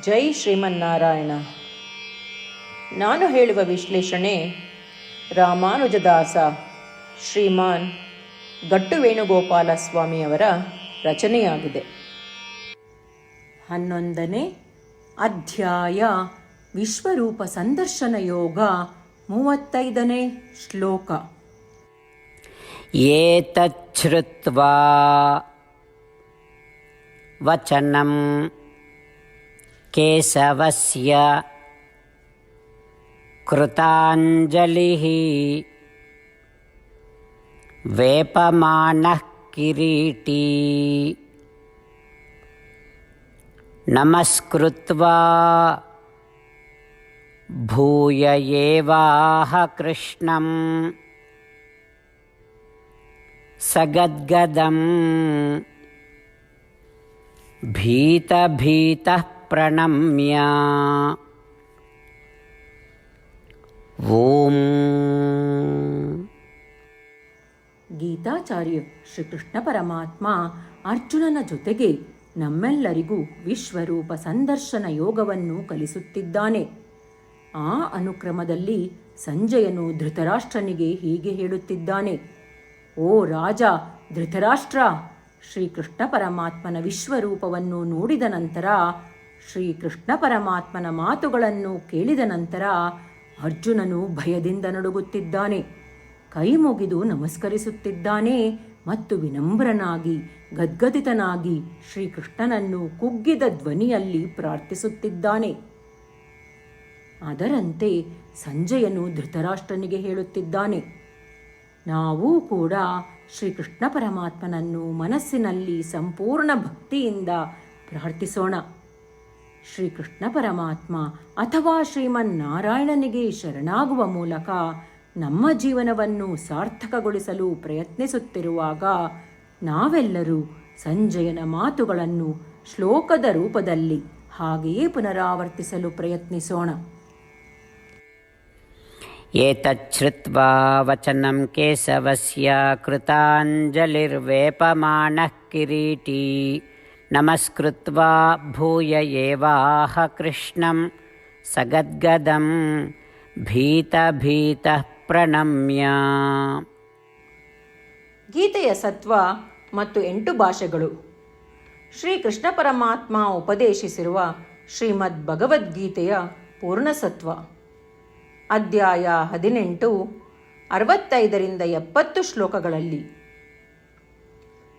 ಜೈ ಶ್ರೀಮನ್ನಾರಾಯಣ. ನಾನು ಹೇಳುವ ವಿಶ್ಲೇಷಣೆ ರಾಮಾನುಜದಾಸ ಶ್ರೀಮಾನ್ ಗಟ್ಟು ವೇಣುಗೋಪಾಲ ಸ್ವಾಮಿಯವರ ರಚನೆಯಾಗಿದೆ. ಹನ್ನೊಂದನೇ ಅಧ್ಯಾಯ ವಿಶ್ವರೂಪ ಸಂದರ್ಶನ ಯೋಗ ಮೂವತ್ತೈದನೇ ಶ್ಲೋಕ. ಏತಚ್ಛೃತ್ವಾ ವಚನಂ केशवस्य कृताञ्जलिः वेपमानः किरीटी नमस्कृत्वा भूय एवाह कृष्णम् सगद्गदम् भीतभीतः प्रणम्य ॐ ಗೀತಾಚಾರ್ಯ ಶ್ರೀಕೃಷ್ಣ ಪರಮಾತ್ಮ ಅರ್ಜುನನ ಜೊತೆಗೆ ನಮ್ಮೆಲ್ಲರಿಗೂ ವಿಶ್ವರೂಪ ಸಂದರ್ಶನ ಯೋಗವನ್ನು ಕಲಿಸುತ್ತಿದ್ದಾನೆ ಆ ಅನುಕ್ರಮದಲ್ಲಿ ಸಂಜಯನು ಧೃತರಾಷ್ಟ್ರನಿಗೆ ಹೀಗೆ ಹೇಳುತ್ತಿದ್ದಾನೆ ಓ ರಾಜ ಧೃತರಾಷ್ಟ್ರ ಶ್ರೀಕೃಷ್ಣ ಪರಮಾತ್ಮನ ವಿಶ್ವರೂಪವನ್ನು ನೋಡಿದ ನಂತರ ಶ್ರೀಕೃಷ್ಣ ಪರಮಾತ್ಮನ ಮಾತುಗಳನ್ನು ಕೇಳಿದ ನಂತರ ಅರ್ಜುನನು ಭಯದಿಂದ ನಡುಗುತ್ತಿದ್ದಾನೆ. ಕೈ ಮುಗಿದು ನಮಸ್ಕರಿಸುತ್ತಿದ್ದಾನೆ ಮತ್ತು ವಿನಮ್ರನಾಗಿ, ಗದ್ಗದಿತನಾಗಿ ಶ್ರೀಕೃಷ್ಣನನ್ನು ಕುಗ್ಗಿದ ಧ್ವನಿಯಲ್ಲಿ ಪ್ರಾರ್ಥಿಸುತ್ತಿದ್ದಾನೆ. ಅದರಂತೆ ಸಂಜಯನು ಧೃತರಾಷ್ಟ್ರನಿಗೆ ಹೇಳುತ್ತಿದ್ದಾನೆ, ನಾವೂ ಕೂಡ ಶ್ರೀಕೃಷ್ಣ ಪರಮಾತ್ಮನನ್ನು ಮನಸ್ಸಿನಲ್ಲಿ ಸಂಪೂರ್ಣ ಭಕ್ತಿಯಿಂದ ಪ್ರಾರ್ಥಿಸೋಣ. ಶ್ರೀಕೃಷ್ಣ ಪರಮಾತ್ಮ ಅಥವಾ ಶ್ರೀಮನ್ ನಾರಾಯಣನಿಗೆ ಶರಣಾಗುವ ಮೂಲಕ ನಮ್ಮ ಜೀವನವನ್ನು ಸಾರ್ಥಕಗೊಳಿಸಲು ಪ್ರಯತ್ನಿಸುತ್ತಿರುವಾಗ ನಾವೆಲ್ಲರೂ ಸಂಜಯನ ಮಾತುಗಳನ್ನು ಶ್ಲೋಕದ ರೂಪದಲ್ಲಿ ಹಾಗೆಯೇ ಪುನರಾವರ್ತಿಸಲು ಪ್ರಯತ್ನಿಸೋಣ. ಏತಚ್ಛ್ರುತ್ವಾ ವಚನಂ ಕೇಶವಸ್ಯ ಕೃತಾಂಜಲಿರ್ವೇಪಮಾನಃ ಕಿರೀಟಿ. नमस्कृत्वा भूय एवाह कृष्णं सगद्गदं भीतभीतः प्रणम्य ಗೀತೆಯ ಸತ್ವ ಮತ್ತು ಎಂಟು ಭಾಷೆಗಳು ಶ್ರೀಕೃಷ್ಣ ಪರಮಾತ್ಮ ಉಪದೇಶಿಸಿರುವ ಶ್ರೀಮದ್ ಭಗವದ್ಗೀತೆಯ ಪೂರ್ಣಸತ್ವ ಅಧ್ಯಾಯ ಹದಿನೆಂಟು ಅರವತ್ತೈದರಿಂದ ಎಪ್ಪತ್ತು ಶ್ಲೋಕಗಳಲ್ಲಿ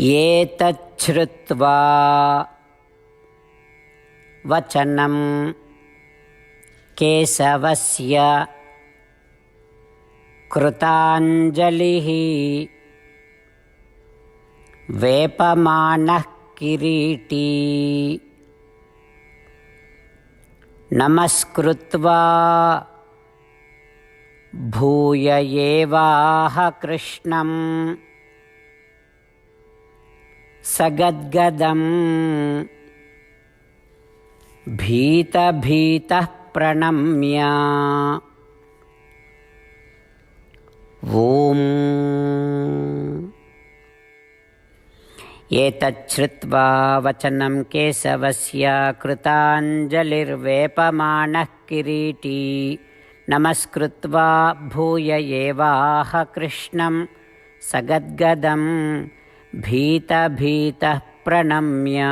ఏతచ్చుత్వా వచనం కేశవస్య కృతాంజలి. వేపమాన కిరీటీ. నమస్కృత్వా. భూయ ఏవాహ కృష్ణం. सगद्गदम्। भीतभीतः प्रणम्य। ॐ एतच्छ्रुत्वा वचनं केशवस्य कृताञ्जलिर्वेपमानः किरीटी। नमस्कृत्वा भूय एवाह कृष्णं सगद्गदम् भीतभीतः प्रणम्य